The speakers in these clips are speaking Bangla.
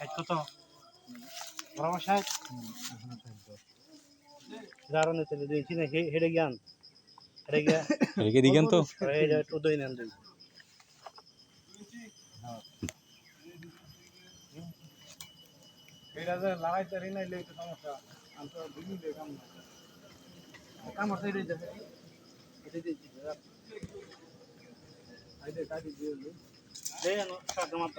ষাট কত বরাবর ষাট দারুণ দুই ইঞ্চি না হেডে জ্ঞান হেডে গিয়া রেখে দিকেন তো। এটা একটু দই নেন দুই এটা যে লাগাইতে রি নাইলে একটু সমস্যা। আমি তো বুঝি কাম না কাম হচ্ছে এটাই দেখে এটাই দিচ্ছি আইতে কাটি দিয়ে দিই সাত মাত্র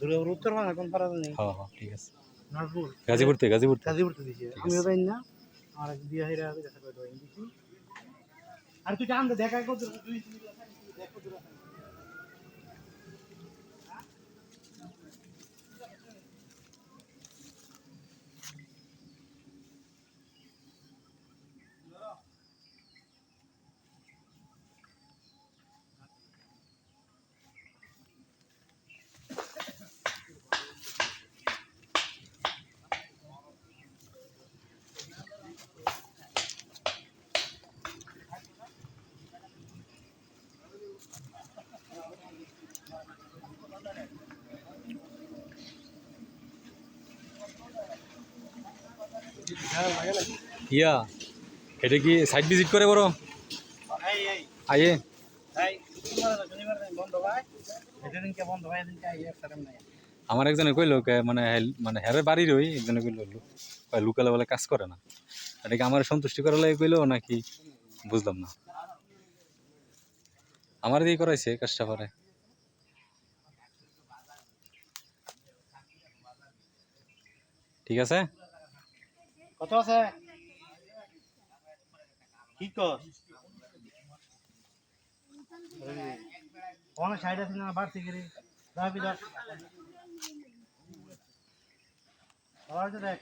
দুর্গাপুর উত্তর ভাঙা কোন পাড়া নেই। হ্যাঁ হ্যাঁ ঠিক আছে। নাগপুর গাজীপুর থেকে গাজীপুর থেকে। গাজীপুর দিছি না। আমার এক বিয়া দেখা করে দিছি আর তুই জান দেখা দুই দেখো ইয়া এটা কি সাইড ভিজিট করে বড় আইয়ে। আমার একজনে কইলো মানে মানে হ্যারে বাড়ির ওই একজনে কইলো লুকালে বলে কাজ করে না। এটা কি আমার সন্তুষ্টি করার লাগে কইলো নাকি বুঝলাম না। আমার দিয়ে করাইছে কাজটা পারে। ঠিক আছে? কত আছে? কি কর কোন সাইড আছে না বাড়ছে গিরি দাবি দাও দেখ।